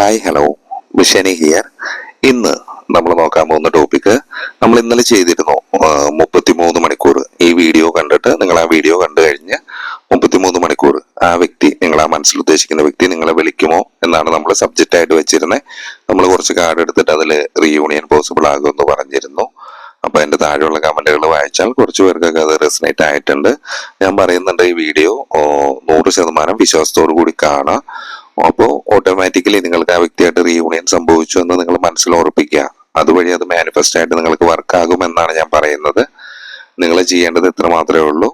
Hi hello മിഷനി here ഇന്ന് നമ്മൾ നോക്കാൻ പോകുന്ന ടോപ്പിക്ക് നമ്മൾ ഇന്നലെ ചെയ്തിരുന്നു. മുപ്പത്തിമൂന്ന് മണിക്കൂർ ഈ വീഡിയോ കണ്ടിട്ട് നിങ്ങൾ ആ വീഡിയോ കണ്ടു കഴിഞ്ഞ് മുപ്പത്തിമൂന്ന് മണിക്കൂർ ആ വ്യക്തി നിങ്ങൾ ആ മനസ്സിൽ ഉദ്ദേശിക്കുന്ന വ്യക്തി നിങ്ങളെ വിളിക്കുമോ എന്നാണ് നമ്മൾ സബ്ജക്റ്റ് ആയിട്ട് വെച്ചിരുന്നത് നമ്മൾ കുറച്ച് കാർഡ് എടുത്തിട്ട് അതിൽ റീയൂണിയൻ പോസിബിൾ ആകുമെന്ന് പറഞ്ഞിരുന്നു. അപ്പൊ അതിന്റെ താഴെയുള്ള കമന്റുകൾ വായിച്ചാൽ കുറച്ച് പേർക്കൊക്കെ അത് റെസിനേറ്റ് ആയിട്ടുണ്ട്. ഞാൻ പറയുന്നുണ്ട് ഈ വീഡിയോ നൂറ് ശതമാനം വിശ്വാസത്തോടു കൂടി കാണാം. അപ്പോൾ ഓട്ടോമാറ്റിക്കലി നിങ്ങൾക്ക് ആ വ്യക്തിയായിട്ട് റീയൂണിയൻ സംഭവിച്ചു എന്ന് നിങ്ങൾ മനസ്സിൽ ഉറപ്പിക്കുക. അതുവഴി അത് മാനിഫെസ്റ്റ് ആയിട്ട് നിങ്ങൾക്ക് വർക്ക് ആകുമെന്നാണ് ഞാൻ പറയുന്നത്. നിങ്ങൾ ചെയ്യേണ്ടത് ഇത്ര മാത്രമേ ഉള്ളൂ.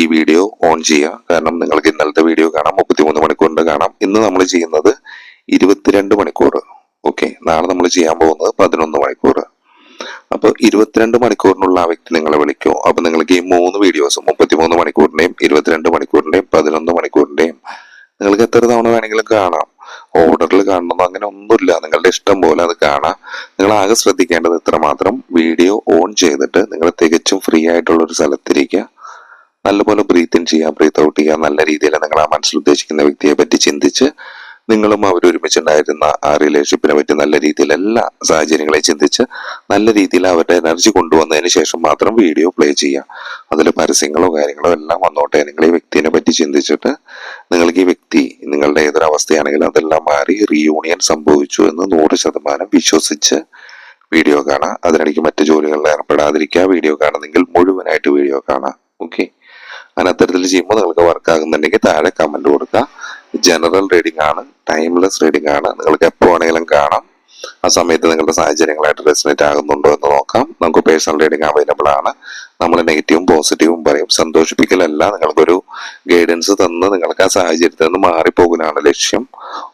ഈ വീഡിയോ ഓൺ ചെയ്യുക. കാരണം നിങ്ങൾക്ക് ഇന്നലത്തെ വീഡിയോ കാണാം മുപ്പത്തിമൂന്ന് മണിക്കൂറിന്റെ കാണാം. ഇന്ന് നമ്മൾ ചെയ്യുന്നത് ഇരുപത്തിരണ്ട് മണിക്കൂർ. ഓക്കെ നാളെ നമ്മൾ ചെയ്യാൻ പോകുന്നത് പതിനൊന്ന് മണിക്കൂർ. അപ്പോൾ ഇരുപത്തിരണ്ട് മണിക്കൂറിനുള്ള ആ വ്യക്തി നിങ്ങളെ വിളിക്കും. അപ്പൊ നിങ്ങൾക്ക് ഈ മൂന്ന് വീഡിയോസും മുപ്പത്തിമൂന്ന് മണിക്കൂറിന്റെയും ഇരുപത്തിരണ്ട് മണിക്കൂറിന്റെയും പതിനൊന്ന് മണിക്കൂറിന്റെയും നിങ്ങൾക്ക് എത്ര തവണ വേണമെങ്കിലും കാണാം. ഓർഡറിൽ കാണണമെന്നോ അങ്ങനെ ഒന്നുമില്ല. നിങ്ങളുടെ ഇഷ്ടം പോലെ അത് കാണാം. നിങ്ങൾ ആകെ ശ്രദ്ധിക്കേണ്ടത് ഇത്രമാത്രം വീഡിയോ ഓൺ ചെയ്തിട്ട് നിങ്ങൾ തികച്ചും ഫ്രീ ആയിട്ടുള്ള ഒരു സ്ഥലത്തിരിക്കുക. നല്ലപോലെ ബ്രീത്ത് ഇൻ ചെയ്യുക ബ്രീത്ത് ഔട്ട് ചെയ്യുക നല്ല രീതിയിൽ നിങ്ങൾ ആ മനസ്സിൽ ഉദ്ദേശിക്കുന്ന വ്യക്തിയെ പറ്റി ചിന്തിച്ച് നിങ്ങളും അവർ ഒരുമിച്ചുണ്ടായിരുന്ന ആ റിലേഷൻഷിപ്പിനെ പറ്റി നല്ല രീതിയിൽ എല്ലാ സാഹചര്യങ്ങളെയും ചിന്തിച്ച് നല്ല രീതിയിൽ അവരുടെ എനർജി കൊണ്ടുവന്നതിന് ശേഷം മാത്രം വീഡിയോ പ്ലേ ചെയ്യുക. അതിൽ പരസ്യങ്ങളോ കാര്യങ്ങളോ എല്ലാം വന്നോട്ടെ. നിങ്ങൾ ഈ വ്യക്തിനെ പറ്റി ചിന്തിച്ചിട്ട് നിങ്ങൾക്ക് ഈ വ്യക്തി നിങ്ങളുടെ ഏതൊരവസ്ഥയാണെങ്കിലും അതെല്ലാം മാറി റീയൂണിയൻ സംഭവിച്ചു എന്ന് നൂറ് ശതമാനം വിശ്വസിച്ച് വീഡിയോ കാണാം. അതിനിടയ്ക്ക് മറ്റു ജോലികളിൽ ഏർപ്പെടാതിരിക്കുക. വീഡിയോ കാണുന്നെങ്കിൽ മുഴുവനായിട്ട് വീഡിയോ കാണാം. ഓക്കെ അങ്ങനെ അത്തരത്തിൽ ചെയ്യുമ്പോൾ നിങ്ങൾക്ക് വർക്ക് ആകുന്നുണ്ടെങ്കിൽ താഴെ കമന്റ് കൊടുക്കുക. ജനറൽ റീഡിംഗ് ആണ് ടൈംലെസ് റീഡിംഗ് ആണ്. നിങ്ങൾക്ക് എപ്പോൾ വേണമെങ്കിലും കാണാം. ആ സമയത്ത് നിങ്ങളുടെ സാഹചര്യങ്ങളായിട്ട് റെസിനേറ്റ് ആകുന്നുണ്ടോ എന്ന് നോക്കാം. നമുക്ക് പേഴ്സണൽ റീഡിംഗ് അവൈലബിൾ ആണ്. നമ്മൾ നെഗറ്റീവും പോസിറ്റീവും പറയും. സന്തോഷിപ്പിക്കലല്ല. നിങ്ങൾക്കൊരു ഗൈഡൻസ് തന്ന് നിങ്ങൾക്ക് ആ സാഹചര്യത്തിൽ നിന്ന് മാറിപ്പോകാനാണ് ലക്ഷ്യം.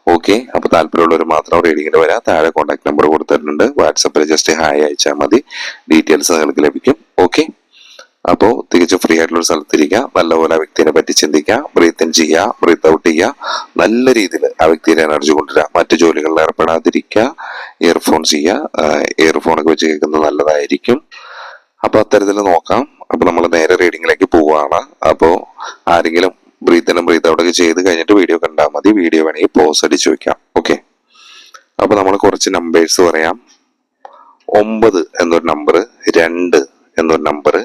ഓക്കെ അപ്പൊ താല്പര്യമുള്ളവർ മാത്രം റീഡിങ്ങിന് വരാം. താഴെ കോൺടാക്ട് നമ്പർ കൊടുത്തിട്ടുണ്ട്. വാട്സപ്പിൽ ജസ്റ്റ് ഹായ് അയച്ചാൽ മതി. ഡീറ്റെയിൽസ് നിങ്ങൾക്ക് ലഭിക്കും. ഓക്കെ അപ്പോൾ തികച്ചും ഫ്രീ ആയിട്ടുള്ള ഒരു സ്ഥലത്തിരിക്കുക നല്ലപോലെ ആ വ്യക്തിനെ പറ്റി ചിന്തിക്കുക. ബ്രീത്ത് ഇൻ ചെയ്യുക. ബ്രീത്ത് ഔട്ട് ചെയ്യുക. നല്ല രീതിയിൽ ആ വ്യക്തിയുടെ എനർജി കൊണ്ടുവരിക. മറ്റു ജോലികളിൽ ഏർപ്പെടാതിരിക്കുക. ഇയർഫോൺസ് ചെയ്യുക. ഇയർഫോൺ ഒക്കെ വെച്ച് കേൾക്കുന്നത് നല്ലതായിരിക്കും. അപ്പൊ അത്തരത്തിൽ നോക്കാം. അപ്പൊ നമ്മൾ നേരെ റീഡിങ്ങിലേക്ക് പോവാണ് അപ്പോ ആരെങ്കിലും ബ്രീത്ത് ഇനും ബ്രീത്ത് ഔട്ട് ഒക്കെ ചെയ്ത് കഴിഞ്ഞിട്ട് വീഡിയോ കണ്ടാൽ മതി. വീഡിയോ വേണമെങ്കിൽ പോസ് അടിച്ചു വെക്കാം. ഓക്കെ അപ്പൊ നമ്മൾ കുറച്ച് നമ്പേഴ്സ് പറയാം. ഒമ്പത് എന്നൊരു നമ്പർ രണ്ട് എന്നൊരു നമ്പർ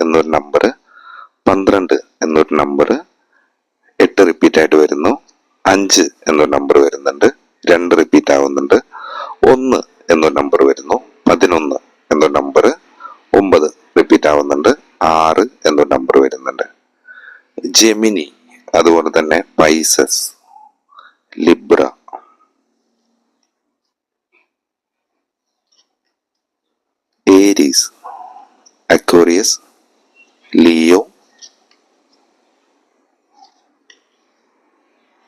എന്നൊരു നമ്പർ പന്ത്രണ്ട് എന്നൊരു നമ്പർ എട്ട് റിപ്പീറ്റ് ആയിട്ട് വരുന്നു. അഞ്ച് എന്നൊരു നമ്പർ വരുന്നുണ്ട്. രണ്ട് റിപ്പീറ്റ് ആവുന്നുണ്ട്. ഒന്ന് എന്നൊരു നമ്പർ വരുന്നു. പതിനൊന്ന് എന്നൊരു നമ്പർ ഒമ്പത് റിപ്പീറ്റ് ആവുന്നുണ്ട്. ആറ് എന്നൊരു നമ്പർ വരുന്നുണ്ട്. ജെമിനി അതുപോലെ തന്നെ Pisces Libra Aries Aquarius Leo.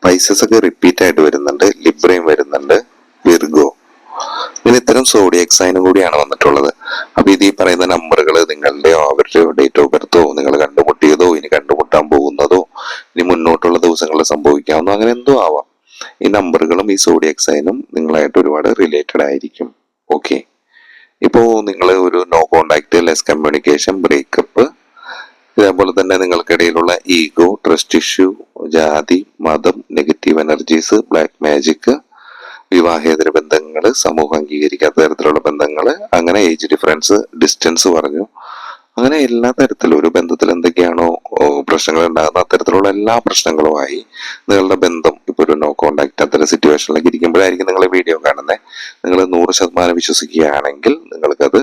Pisces ഒക്കെ റിപ്പീറ്റ് ആയിട്ട് വരുന്നുണ്ട്. ലിബ്രയും വരുന്നുണ്ട്. വിർഗോ. ഇങ്ങനെ ഇത്തരം സോഡിയക് സൈനും കൂടിയാണ് വന്നിട്ടുള്ളത്. അപ്പൊ ഇത് ഈ പറയുന്ന നമ്പറുകൾ നിങ്ങളുടെയോ അവരുടെ ഡേറ്റ് ഓഫ് ബർത്തോ നിങ്ങൾ കണ്ടുമുട്ടിയതോ ഇനി കണ്ടുമുട്ടാൻ പോകുന്നതോ ഇനി മുന്നോട്ടുള്ള ദിവസങ്ങളിൽ സംഭവിക്കാവുന്നോ അങ്ങനെ എന്തോ ആവാം. ഈ നമ്പറുകളും ഈ സോഡിയക് സൈനും നിങ്ങളായിട്ട് ഒരുപാട് റിലേറ്റഡ് ആയിരിക്കും. ഓക്കെ ഇപ്പോ നിങ്ങൾ ഒരു no contact less communication breakup ഇതേപോലെ തന്നെ നിങ്ങൾക്കിടയിലുള്ള ഈഗോ ട്രസ്റ്റ് ഇഷ്യൂ ജാതി മതം നെഗറ്റീവ് എനർജീസ് ബ്ലാക്ക് മാജിക് വിവാഹേതര ബന്ധങ്ങൾ സമൂഹം അംഗീകരിക്കാത്ത തരത്തിലുള്ള ബന്ധങ്ങൾ അങ്ങനെ ഏജ് ഡിഫറൻസ് ഡിസ്റ്റൻസ് പറഞ്ഞു. അങ്ങനെ എല്ലാ തരത്തിലും ഒരു ബന്ധത്തിൽ എന്തൊക്കെയാണോ പ്രശ്നങ്ങൾ ഉണ്ടാകുന്ന അത്തരത്തിലുള്ള എല്ലാ പ്രശ്നങ്ങളുമായി നിങ്ങളുടെ ബന്ധം ഇപ്പൊ ഒരു നോ കോണ്ടാക്ട് അത്തരം സിറ്റുവേഷനിലേക്ക് ഇരിക്കുമ്പോഴായിരിക്കും നിങ്ങൾ വീഡിയോ കാണുന്നത് നിങ്ങൾ നൂറ് ശതമാനം വിശ്വസിക്കുകയാണെങ്കിൽ നിങ്ങൾക്കത്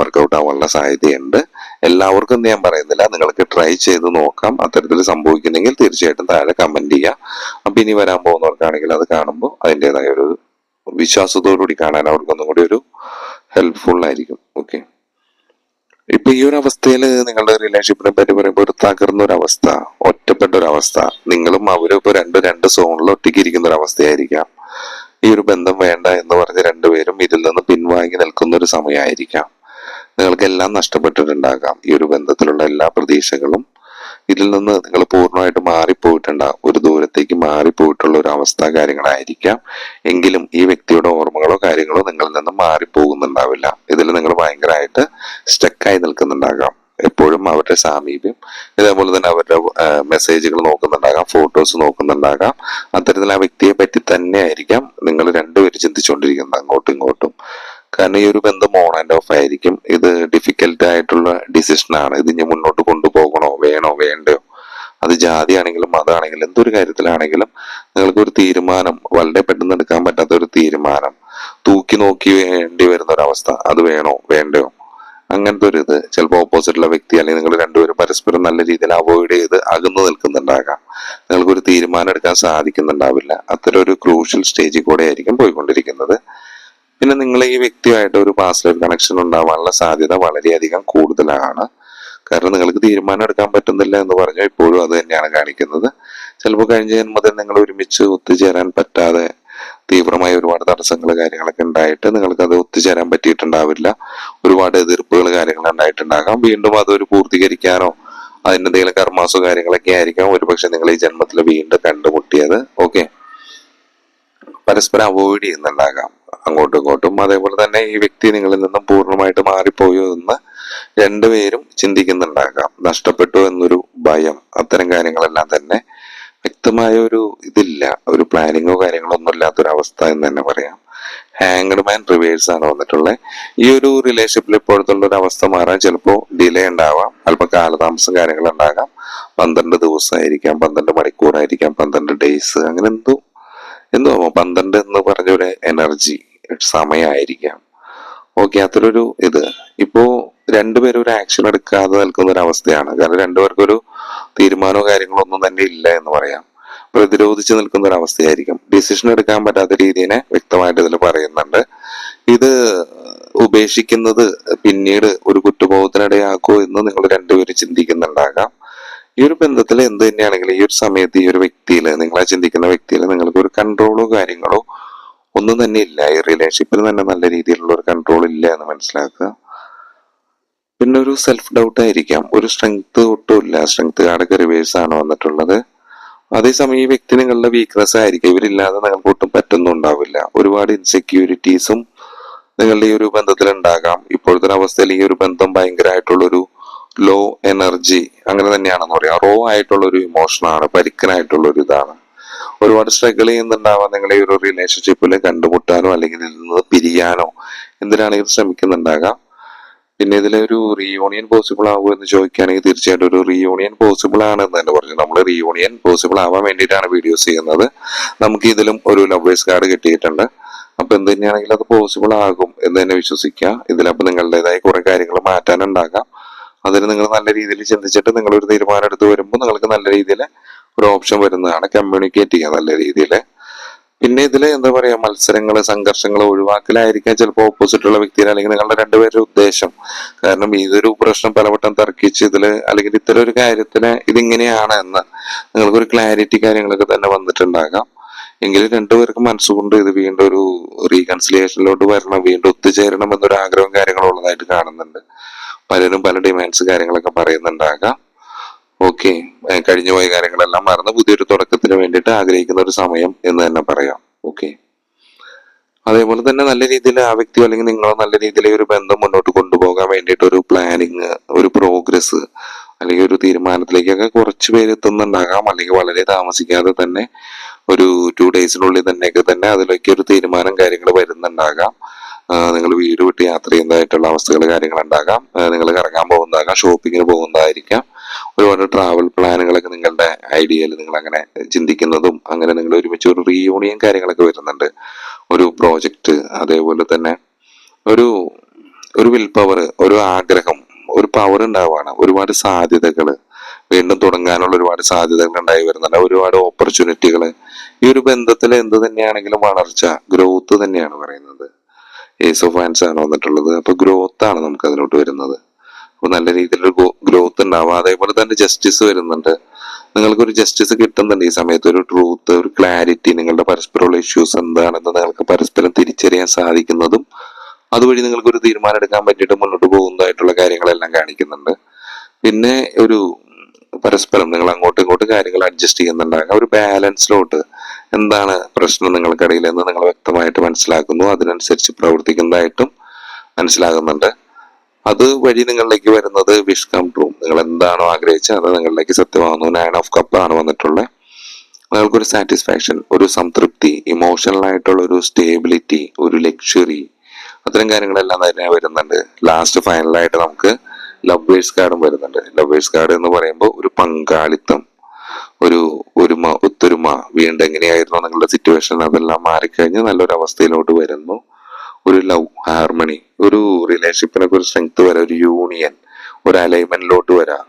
വർക്കൗട്ട് ആവാനുള്ള സാധ്യതയുണ്ട്. എല്ലാവർക്കും ഞാൻ പറയുന്നില്ല. നിങ്ങൾക്ക് ട്രൈ ചെയ്ത് നോക്കാം. അത്തരത്തിൽ സംഭവിക്കുന്നെങ്കിൽ തീർച്ചയായിട്ടും താഴെ കമന്റ് ചെയ്യാം. അപ്പൊ ഇനി വരാൻ പോകുന്നവർക്കാണെങ്കിൽ അത് കാണുമ്പോൾ അതിന്റെതായ ഒരു വിശ്വാസത്തോടുകൂടി കാണാൻ അവർക്കൊന്നും കൂടി ഒരു ഹെൽപ്ഫുൾ ആയിരിക്കും. ഓക്കെ ഇപ്പൊ ഈ ഒരു അവസ്ഥയിൽ നിങ്ങളുടെ റിലേഷൻഷിപ്പിനെ പറ്റി പറയുമ്പോൾ ഒരു തകർന്ന ഒരു അവസ്ഥ ഒറ്റപ്പെട്ട ഒരു അവസ്ഥ നിങ്ങളും അവരും ഇപ്പൊ രണ്ട് രണ്ട് സോണിൽ ഒറ്റയ്ക്ക് ഇരിക്കുന്ന ഒരു അവസ്ഥയായിരിക്കാം ഈ ഒരു ബന്ധം വേണ്ട എന്ന് പറഞ്ഞ് രണ്ടുപേരും ഇതിൽ നിന്ന് പിൻവാങ്ങി നിൽക്കുന്ന ഒരു സമയമായിരിക്കാം. നിങ്ങൾക്ക് എല്ലാം നഷ്ടപ്പെട്ടിട്ടുണ്ടാകാം. ഈ ഒരു ബന്ധത്തിലുള്ള എല്ലാ പ്രതീക്ഷകളും ഇതിൽ നിന്ന് നിങ്ങൾ പൂർണമായിട്ട് മാറിപ്പോയിട്ടുണ്ടാകും ഒരു ദൂരത്തേക്ക് മാറിപ്പോയിട്ടുള്ള ഒരു അവസ്ഥ കാര്യങ്ങളായിരിക്കാം. എങ്കിലും ഈ വ്യക്തിയുടെ ഓർമ്മകളോ കാര്യങ്ങളോ നിങ്ങളിൽ നിന്ന് മാറിപ്പോകുന്നുണ്ടാവില്ല. ഇതിൽ നിങ്ങൾ ഭയങ്കരമായിട്ട് സ്റ്റക്കായി നിൽക്കുന്നുണ്ടാകാം. എപ്പോഴും അവരുടെ സാമീപ്യം ഇതേപോലെ തന്നെ അവരുടെ മെസ്സേജുകൾ നോക്കുന്നുണ്ടാകാം ഫോട്ടോസ് നോക്കുന്നുണ്ടാകാം. അത്തരത്തിൽ ആ വ്യക്തിയെ പറ്റി തന്നെ ആയിരിക്കാം നിങ്ങൾ രണ്ടുപേരും ചിന്തിച്ചുകൊണ്ടിരിക്കുന്നത്. അങ്ങോട്ടും ഇങ്ങോട്ടും കാരണം ഈ ഒരു ബന്ധം ഓൺ ആൻഡ് ഓഫ് ആയിരിക്കും. ഇത് ഡിഫിക്കൽട്ട് ആയിട്ടുള്ള ഡിസിഷൻ ആണ്. ഇത് ഇനി മുന്നോട്ട് കൊണ്ടുപോകണോ വേണോ വേണ്ടയോ? അത് ജാതി ആണെങ്കിലും മതമാണെങ്കിലും എന്തൊരു കാര്യത്തിലാണെങ്കിലും നിങ്ങൾക്ക് ഒരു തീരുമാനം വളരെ പെട്ടെന്ന് എടുക്കാൻ പറ്റാത്ത ഒരു തീരുമാനം തൂക്കി നോക്കി വേണ്ടി വരുന്ന ഒരവസ്ഥ അത് വേണോ വേണ്ടയോ? അങ്ങനത്തെ ഒരു ഇത് ചിലപ്പോൾ ഓപ്പോസിറ്റുള്ള വ്യക്തി അല്ലെങ്കിൽ നിങ്ങൾ രണ്ടുപേരും പരസ്പരം നല്ല രീതിയിൽ അവോയ്ഡ് ചെയ്ത് അകന്നു നിൽക്കുന്നുണ്ടാകാം. നിങ്ങൾക്ക് ഒരു തീരുമാനം എടുക്കാൻ സാധിക്കുന്നുണ്ടാവില്ല. അത്തരം ഒരു ക്രൂഷ്യൽ സ്റ്റേജിൽ കൂടെ ആയിരിക്കും പോയിക്കൊണ്ടിരിക്കുന്നത്. പിന്നെ നിങ്ങൾ ഈ വ്യക്തിയുമായിട്ട് ഒരു പാസ്വേഡ് കണക്ഷൻ ഉണ്ടാവാനുള്ള സാധ്യത വളരെയധികം കൂടുതലാണ്. കാരണം നിങ്ങൾക്ക് തീരുമാനം എടുക്കാൻ പറ്റുന്നില്ല എന്ന് പറഞ്ഞാൽ ഇപ്പോഴും അത് തന്നെയാണ് കാണിക്കുന്നത്. ചിലപ്പോൾ കഴിഞ്ഞ ജന്മത്തിൽ നിങ്ങൾ ഒരുമിച്ച് ഒത്തുചേരാൻ പറ്റാതെ തീവ്രമായ ഒരുപാട് തടസ്സങ്ങൾ കാര്യങ്ങളൊക്കെ ഉണ്ടായിട്ട് നിങ്ങൾക്ക് അത് ഒത്തുചേരാൻ പറ്റിയിട്ടുണ്ടാവില്ല. ഒരുപാട് എതിർപ്പുകൾ കാര്യങ്ങൾ ഉണ്ടായിട്ടുണ്ടാകാം. വീണ്ടും അതൊരു പൂർത്തീകരിക്കാനോ അതിന്റെ എന്തെങ്കിലും കർമാസോ കാര്യങ്ങളൊക്കെ ആയിരിക്കാം. ഒരുപക്ഷെ നിങ്ങൾ ഈ ജന്മത്തിൽ വീണ്ടും കണ്ടുമുട്ടിയത്. ഓക്കെ പരസ്പരം അവോയ്ഡ് ചെയ്യുന്നുണ്ടാകാം. അങ്ങോട്ടും ഇങ്ങോട്ടും. അതേപോലെ തന്നെ ഈ വ്യക്തി നിങ്ങളിൽ നിന്നും പൂർണമായിട്ട് മാറിപ്പോയോ എന്ന് രണ്ടുപേരും ചിന്തിക്കുന്നുണ്ടാകാം. നഷ്ടപ്പെട്ടു എന്നൊരു ഭയം അത്തരം കാര്യങ്ങളെല്ലാം തന്നെ വ്യക്തമായ ഒരു ഇതില്ല. ഒരു പ്ലാനിങ്ങോ കാര്യങ്ങളോ ഒന്നും ഇല്ലാത്തൊരു അവസ്ഥ എന്ന് തന്നെ പറയാം. ഹാങ്ഡ് മാൻ റിവേഴ്സ് ആണ് വന്നിട്ടുള്ളത് ഈ ഒരു റിലേഷൻഷിപ്പിൽ ഇപ്പോഴത്തുള്ള ഒരു അവസ്ഥ മാറാൻ ചിലപ്പോൾ ഡിലേ ഉണ്ടാവാം. അല്പം കാലതാമസം കാര്യങ്ങൾ ഉണ്ടാകാം. പന്ത്രണ്ട് ദിവസമായിരിക്കാം പന്ത്രണ്ട് മണിക്കൂറായിരിക്കാം പന്ത്രണ്ട് ഡേയ്സ് അങ്ങനെ എന്തോ എന്തോ പന്ത്രണ്ട് എന്ന് പറഞ്ഞൊരു എനർജി സമയമായിരിക്കാം ഓക്കെ അത്രയൊരു ഇത്. ഇപ്പോ രണ്ടുപേരും ഒരു ആക്ഷൻ എടുക്കാതെ നിൽക്കുന്ന ഒരു അവസ്ഥയാണ്. കാരണം രണ്ടുപേർക്കും ഒരു തീരുമാനമോ കാര്യങ്ങളോ ഒന്നും തന്നെ ഇല്ല എന്ന് പറയാം. പ്രതിരോധിച്ച് നിൽക്കുന്ന ഒരു അവസ്ഥയായിരിക്കും. ഡിസിഷൻ എടുക്കാൻ പറ്റാത്ത രീതിയെ വ്യക്തമായിട്ട് ഇതിൽ പറയുന്നുണ്ട്. ഇത് ഉപേക്ഷിക്കുന്നത് പിന്നീട് ഒരു കുറ്റബോധത്തിനിടയാക്കോ എന്ന് നിങ്ങൾ രണ്ടുപേരും ചിന്തിക്കുന്നുണ്ടാകാം. ഈ ഒരു ബന്ധത്തിൽ എന്ത് തന്നെയാണെങ്കിലും ഈ ഒരു സമയത്ത് ഈ ഒരു വ്യക്തിയിൽ നിങ്ങളെ ചിന്തിക്കുന്ന വ്യക്തിയിൽ നിങ്ങൾക്ക് ഒരു കൺട്രോളോ കാര്യങ്ങളോ ഒന്നും തന്നെ ഇല്ല. ഈ റിലേഷൻഷിപ്പിൽ തന്നെ നല്ല രീതിയിലുള്ള ഒരു കൺട്രോൾ ഇല്ല എന്ന് മനസ്സിലാക്കുക. പിന്നെ ഒരു സെൽഫ് ഡൗട്ട് ആയിരിക്കാം. ഒരു സ്ട്രെങ്ത് ഒട്ടും ഇല്ല. സ്ട്രെങ്ത് കാർഡൊക്കെ റിവേഴ്സ് ആണ് വന്നിട്ടുള്ളത്. അതേസമയം ഈ വ്യക്തി നിങ്ങളുടെ വീക്ക്നെസ് ആയിരിക്കും. ഇവരില്ലാതെ നിങ്ങൾക്ക് ഒട്ടും പറ്റുന്നുണ്ടാവില്ല ഒരുപാട് ഇൻസെക്യൂരിറ്റീസും നിങ്ങളുടെ ഈ ഒരു ബന്ധത്തിൽ ഉണ്ടാകാം. ഇപ്പോഴത്തെ അവസ്ഥയിൽ ഈ ഒരു ബന്ധം ഭയങ്കരമായിട്ടുള്ള ഒരു ലോ എനർജി അങ്ങനെ തന്നെയാണെന്ന് പറയാം. റോ ആയിട്ടുള്ള ഒരു ഇമോഷനാണ് പരിക്കനായിട്ടുള്ള ഒരു ഇതാണ്. ഒരുപാട് സ്ട്രഗിൾ ചെയ്യുന്നുണ്ടാവാം. നിങ്ങളുടെ ഒരു റിലേഷൻഷിപ്പിൽ കണ്ടുമുട്ടാനോ അല്ലെങ്കിൽ ഇതിൽ നിന്ന് പിരിയാനോ എന്തിനാണെങ്കിലും ശ്രമിക്കുന്നുണ്ടാകാം? പിന്നെ ഇതിലെ ഒരു റീയൂണിയൻ പോസിബിൾ ആവുമോ എന്ന് ചോദിക്കുകയാണെങ്കിൽ തീർച്ചയായിട്ടും ഒരു റീയൂണിയൻ പോസിബിൾ ആണ് എന്ന് തന്നെ പറഞ്ഞു. നമ്മൾ റീയൂണിയൻ പോസിബിൾ ആവാൻ വേണ്ടിയിട്ടാണ് വീഡിയോസ് ചെയ്യുന്നത്. നമുക്ക് ഇതിലും ഒരു ലവേഴ്സ് കാർഡ് കിട്ടിയിട്ടുണ്ട്. അപ്പൊ എന്ത് തന്നെയാണെങ്കിലും അത് പോസിബിൾ ആകും എന്ന് തന്നെ വിശ്വസിക്കുക. ഇതിലപ്പോൾ നിങ്ങളുടേതായ കുറെ കാര്യങ്ങൾ മാറ്റാനുണ്ടാകാം. അതിന് നിങ്ങൾ നല്ല രീതിയിൽ ചിന്തിച്ചിട്ട് നിങ്ങളൊരു തീരുമാനം എടുത്ത് വരുമ്പോൾ നിങ്ങൾക്ക് നല്ല രീതിയിൽ ഒരു ഓപ്ഷൻ വരുന്നതാണ് കമ്മ്യൂണിക്കേറ്റ് ചെയ്യുക നല്ല രീതിയിൽ പിന്നെ ഇതിൽ എന്താ പറയുക മത്സരങ്ങൾ സംഘർഷങ്ങൾ ഒഴിവാക്കലായിരിക്കാം ചിലപ്പോൾ ഓപ്പോസിറ്റുള്ള വ്യക്തിയെ അല്ലെങ്കിൽ നിങ്ങളുടെ രണ്ടുപേരുടെ ഉദ്ദേശം. കാരണം ഇതൊരു പ്രശ്നം പലവട്ടം തർക്കിച്ച് ഇതിൽ അല്ലെങ്കിൽ ഇത്തരം ഒരു കാര്യത്തിന് ഇതിങ്ങനെയാണ് എന്ന് നിങ്ങൾക്കൊരു ക്ലാരിറ്റി കാര്യങ്ങളൊക്കെ തന്നെ വന്നിട്ടുണ്ടാകാം. എങ്കിലും രണ്ടുപേർക്കും മനസ്സുകൊണ്ട് ഇത് വീണ്ടും ഒരു റീകൺസിലിയേഷനിലോട്ട് വരണം വീണ്ടും ഒത്തുചേരണം എന്നൊരു ആഗ്രഹം കാര്യങ്ങളും ഉള്ളതായിട്ട് കാണുന്നുണ്ട്. പലരും പല ഡിമാൻഡ്സ് കാര്യങ്ങളൊക്കെ പറയുന്നുണ്ടാകാം. ഓക്കെ. കഴിഞ്ഞു പോയ കാര്യങ്ങളെല്ലാം മറന്ന് പുതിയൊരു തുടക്കത്തിന് വേണ്ടിയിട്ട് ആഗ്രഹിക്കുന്ന ഒരു സമയം എന്ന് തന്നെ പറയാം. ഓക്കെ. അതേപോലെ തന്നെ നല്ല രീതിയിൽ ആ വ്യക്തിയോ അല്ലെങ്കിൽ നിങ്ങളോ നല്ല രീതിയിൽ ഒരു ബന്ധം മുന്നോട്ട് കൊണ്ടുപോകാൻ വേണ്ടിയിട്ട് ഒരു പ്ലാനിങ് ഒരു പ്രോഗ്രസ് അല്ലെങ്കിൽ ഒരു തീരുമാനത്തിലേക്കൊക്കെ കുറച്ച് പേര് എത്തുന്നുണ്ടാകാം. അല്ലെങ്കിൽ വളരെ താമസിക്കാതെ തന്നെ ഒരു ടു ഡേയ്സിനുള്ളിൽ തന്നെയൊക്കെ തന്നെ അതിലേക്ക് ഒരു തീരുമാനം കാര്യങ്ങൾ വരുന്നുണ്ടാകാം. നിങ്ങൾ വീട് വിട്ട് യാത്ര ചെയ്യുന്നതായിട്ടുള്ള അവസ്ഥകൾ കാര്യങ്ങൾ ഉണ്ടാകാം. നിങ്ങൾ കറങ്ങാൻ പോകുന്നതാകാം ഷോപ്പിങ്ങിന് പോകുന്നതായിരിക്കാം. ഒരുപാട് ട്രാവൽ പ്ലാനുകളൊക്കെ നിങ്ങളുടെ ഐഡിയയിൽ നിങ്ങൾ അങ്ങനെ ചിന്തിക്കുന്നതും അങ്ങനെ നിങ്ങൾ ഒരുമിച്ച് ഒരു റീയൂണിയൻ കാര്യങ്ങളൊക്കെ വരുന്നുണ്ട്. ഒരു പ്രോജക്റ്റ് അതേപോലെ തന്നെ ഒരു ഒരു വിൽ പവർ ഒരു ആഗ്രഹം ഒരു പവർ ഉണ്ടാവുകയാണ് ഒരുപാട് സാധ്യതകൾ വീണ്ടും തുടങ്ങാനുള്ള ഒരുപാട് സാധ്യതകൾ ഉണ്ടായി വരുന്നുണ്ട്. ഒരുപാട് ഓപ്പർച്യൂണിറ്റികൾ ഈ ഒരു ബന്ധത്തിൽ എന്ത് തന്നെയാണെങ്കിലും വളർച്ച ഗ്രോത്ത് തന്നെയാണ് പറയുന്നത്. ഏസ് ഓഫ് ഹാൻഡ്സ് ആണ് വന്നിട്ടുള്ളത്. അപ്പൊ ഗ്രോത്ത് ആണ് നമുക്ക് അതിലോട്ട് വരുന്നത്. നല്ല രീതിയിലൊരു ഗ്രോത്ത് ഉണ്ടാവും. അതേപോലെ തന്നെ ജസ്റ്റിസ് വരുന്നുണ്ട്. നിങ്ങൾക്ക് ഒരു ജസ്റ്റിസ് കിട്ടുന്നുണ്ട് ഈ സമയത്ത്. ഒരു ട്രൂത്ത് ഒരു ക്ലാരിറ്റി നിങ്ങളുടെ പരസ്പരമുള്ള ഇഷ്യൂസ് എന്താണെന്ന് നിങ്ങൾക്ക് പരസ്പരം തിരിച്ചറിയാൻ സാധിക്കുന്നതും അതുവഴി നിങ്ങൾക്ക് ഒരു തീരുമാനം എടുക്കാൻ പറ്റിയിട്ട് മുന്നോട്ട് പോകുന്നതായിട്ടുള്ള കാര്യങ്ങളെല്ലാം കാണിക്കുന്നുണ്ട്. പിന്നെ ഒരു പരസ്പരം നിങ്ങൾ അങ്ങോട്ടും ഇങ്ങോട്ടും കാര്യങ്ങൾ അഡ്ജസ്റ്റ് ചെയ്യുന്നുണ്ടാകാം. ഒരു ബാലൻസിലോട്ട് എന്താണ് പ്രശ്നം നിങ്ങൾക്കിടയിൽ എന്ന് നിങ്ങൾ വ്യക്തമായിട്ട് മനസ്സിലാക്കുന്നു. അതിനനുസരിച്ച് പ്രവർത്തിക്കുന്നതായിട്ടും മനസ്സിലാകുന്നുണ്ട്. അത് വഴി നിങ്ങളിലേക്ക് വരുന്നത് വിഷ് കം ട്രൂ നിങ്ങൾ എന്താണോ ആഗ്രഹിച്ചത് അത് നിങ്ങളിലേക്ക് സത്യമാകുന്നു. നയൻ ഓഫ് കപ്പ് ആണ് വന്നിട്ടുള്ളത്. നിങ്ങൾക്കൊരു സാറ്റിസ്ഫാക്ഷൻ ഒരു സംതൃപ്തി ഇമോഷണൽ ആയിട്ടുള്ള ഒരു സ്റ്റേബിലിറ്റി ഒരു ലക്ഷറി അത്തരം കാര്യങ്ങളെല്ലാം തന്നെ വരുന്നുണ്ട്. ലാസ്റ്റ് ഫൈനലായിട്ട് നമുക്ക് ലവേഴ്സ് കാർഡും വരുന്നുണ്ട്. ലവേഴ്സ് കാർഡ് എന്ന് പറയുമ്പോൾ ഒരു പങ്കാളിത്തം ഒരു ഒരുമ ഒത്തൊരുമ വീണ്ടും എങ്ങനെയായിരുന്നു നിങ്ങളുടെ സിറ്റുവേഷൻ അതെല്ലാം മാറിക്കഴിഞ്ഞ് നല്ലൊരു അവസ്ഥയിലോട്ട് വരുന്നു. ഒരു ലവ് ഹാർമണി ഒരു റിലേഷൻഷിപ്പിനൊക്കെ ഒരു സ്ട്രെങ്ത് വരാം ഒരു യൂണിയൻ ഒരു അലൈൻമെന്റിലോട്ട് വരാം.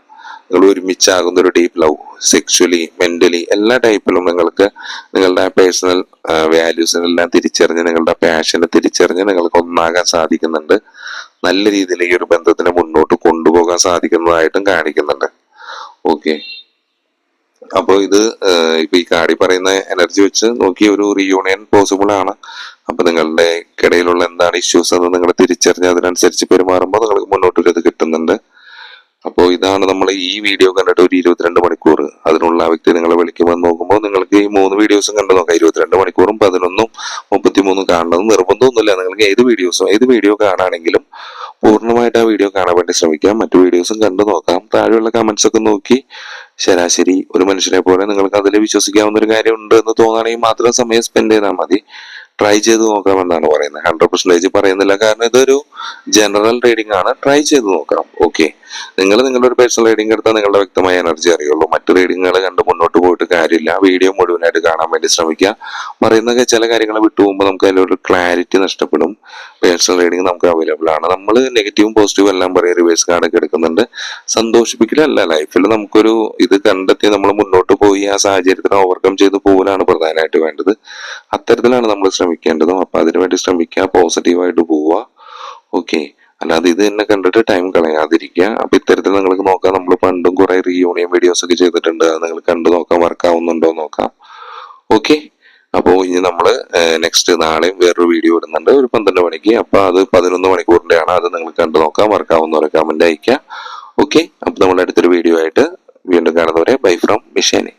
നിങ്ങൾ ഒരുമിച്ചാകുന്ന ഒരു ഡീപ്പ് ലവ് സെക്ച്വലി മെന്റലി എല്ലാ ടൈപ്പിലും നിങ്ങൾക്ക് നിങ്ങളുടെ പേഴ്സണൽ വാല്യൂസിനെല്ലാം തിരിച്ചറിഞ്ഞ് നിങ്ങളുടെ പാഷനെ തിരിച്ചറിഞ്ഞ് നിങ്ങൾക്ക് ഒന്നാകാൻ സാധിക്കുന്നുണ്ട്. നല്ല രീതിയിൽ ഈ ഒരു ബന്ധത്തിനെ മുന്നോട്ട് കൊണ്ടുപോകാൻ സാധിക്കുന്നതായിട്ടും കാണിക്കുന്നുണ്ട്. ഓക്കെ അപ്പോൾ ഇത് ഇപ്പൊ ഈ കാടി പറയുന്ന എനർജി വെച്ച് നോക്കി ഒരു റീയൂണിയൻ പോസിബിൾ ആണ്. അപ്പൊ നിങ്ങളുടെ ഇടയിലുള്ള എന്താണ് ഇഷ്യൂസ് എന്ന് നിങ്ങൾ തിരിച്ചറിഞ്ഞ് അതിനനുസരിച്ച് പെരുമാറുമ്പോൾ നിങ്ങൾക്ക് മുന്നോട്ടൊരു ഇത് കിട്ടുന്നുണ്ട്. അപ്പോൾ ഇതാണ് നമ്മൾ ഈ വീഡിയോ കണ്ടിട്ട് ഒരു ഇരുപത്തിരണ്ട് മണിക്കൂർ അതിനുള്ള ആ വ്യക്തി നിങ്ങളെ വിളിക്കുമ്പോൾ നോക്കുമ്പോൾ നിങ്ങൾക്ക് ഈ മൂന്ന് വീഡിയോസും കണ്ടു നോക്കാം. ഇരുപത്തിരണ്ട് മണിക്കൂറും പതിനൊന്നും മുപ്പത്തിമൂന്നും കാണണമെന്ന് നിർബന്ധമൊന്നുമില്ല. നിങ്ങൾക്ക് ഏത് വീഡിയോസും ഏത് വീഡിയോ കാണുകയാണെങ്കിലും പൂർണമായിട്ട് ആ വീഡിയോ കാണാൻ വേണ്ടി ശ്രമിക്കാം. മറ്റു വീഡിയോസും കണ്ടു നോക്കാം. താഴെയുള്ള കമന്റ്സ് ഒക്കെ നോക്കി ശരാശരി ഒരു മനുഷ്യനെ പോലെ നിങ്ങൾക്ക് അതിൽ വിശ്വസിക്കാവുന്ന ഒരു കാര്യമുണ്ട് എന്ന് തോന്നുകയാണെങ്കിൽ മാത്രം സമയം സ്പെൻഡ് ചെയ്താൽ മതി. ട്രൈ ചെയ്ത് നോക്കാമെന്നാണ് പറയുന്നത്. ഹൺഡ്രഡ് പെർസെന്റേജ് പറയുന്നില്ല. കാരണം ഇതൊരു ജനറൽ റീഡിംഗ് ആണ്. ട്രൈ ചെയ്ത് നോക്കാം ഓക്കെ നിങ്ങൾ നിങ്ങളുടെ ഒരു പേഴ്സണൽ റീഡിംഗ് എടുത്താൽ നിങ്ങളുടെ വ്യക്തമായ എനർജി അറിയുള്ളൂ. മറ്റു റീഡിങ്ങുകൾ കണ്ട് മുന്നോട്ട് കാര്യമില്ല. വീഡിയോ മുഴുവനായിട്ട് കാണാൻ വേണ്ടി ശ്രമിക്കുക. പറയുന്ന ചില കാര്യങ്ങൾ വിട്ടുപോകുമ്പോൾ നമുക്ക് അതിലൊരു ക്ലാരിറ്റി നഷ്ടപ്പെടും. പേഴ്സണൽ റീഡിങ് നമുക്ക് അവൈലബിൾ ആണ്. നമ്മൾ നെഗറ്റീവും പോസിറ്റീവും എല്ലാം പറയും റിവേഴ്സ് കാർഡൊക്കെ എടുക്കുന്നുണ്ട്. സന്തോഷിപ്പിക്കലല്ല. ലൈഫിൽ നമുക്കൊരു ഇത് കണ്ടെത്തി നമ്മൾ മുന്നോട്ട് പോയി ആ സാഹചര്യത്തിനെ ഓവർകം ചെയ്ത് പോകലാണ് പ്രധാനമായിട്ട് വേണ്ടത്. അത്തരത്തിലാണ് നമ്മൾ ശ്രമിക്കേണ്ടതും. അപ്പൊ അതിനുവേണ്ടി ശ്രമിക്കുക. പോസിറ്റീവായിട്ട് പോവുക. ഓക്കെ അല്ലാതെ ഇത് തന്നെ കണ്ടിട്ട് ടൈം കളയാതിരിക്കുക. അപ്പൊ ഇത്തരത്തിൽ നിങ്ങൾക്ക് നോക്കാം. നമ്മൾ പണ്ടും കുറെ റീയൂണിയൻ വീഡിയോസ് ഒക്കെ ചെയ്തിട്ടുണ്ട്. അത് നിങ്ങൾ കണ്ടു നോക്കാം വർക്ക് ആവുന്നുണ്ടോ നോക്കാം. ഓക്കെ അപ്പോൾ ഇനി നമ്മൾ നെക്സ്റ്റ് നാളെയും വേറൊരു വീഡിയോ ഇടുന്നുണ്ട്. ഒരു പന്ത്രണ്ട് മണിക്ക്. അപ്പൊ അത് പതിനൊന്ന് മണിക്കൂറിന്റെ ആണ് അത് നിങ്ങൾ കണ്ടു നോക്കാം. വർക്ക് ആവുന്നവരെ കമന്റ് അയക്കുക ഓക്കെ അപ്പൊ നമ്മുടെ അടുത്തൊരു വീഡിയോ ആയിട്ട് വീണ്ടും കാണുന്നവരെ ബൈ ഫ്രം മിഷേനി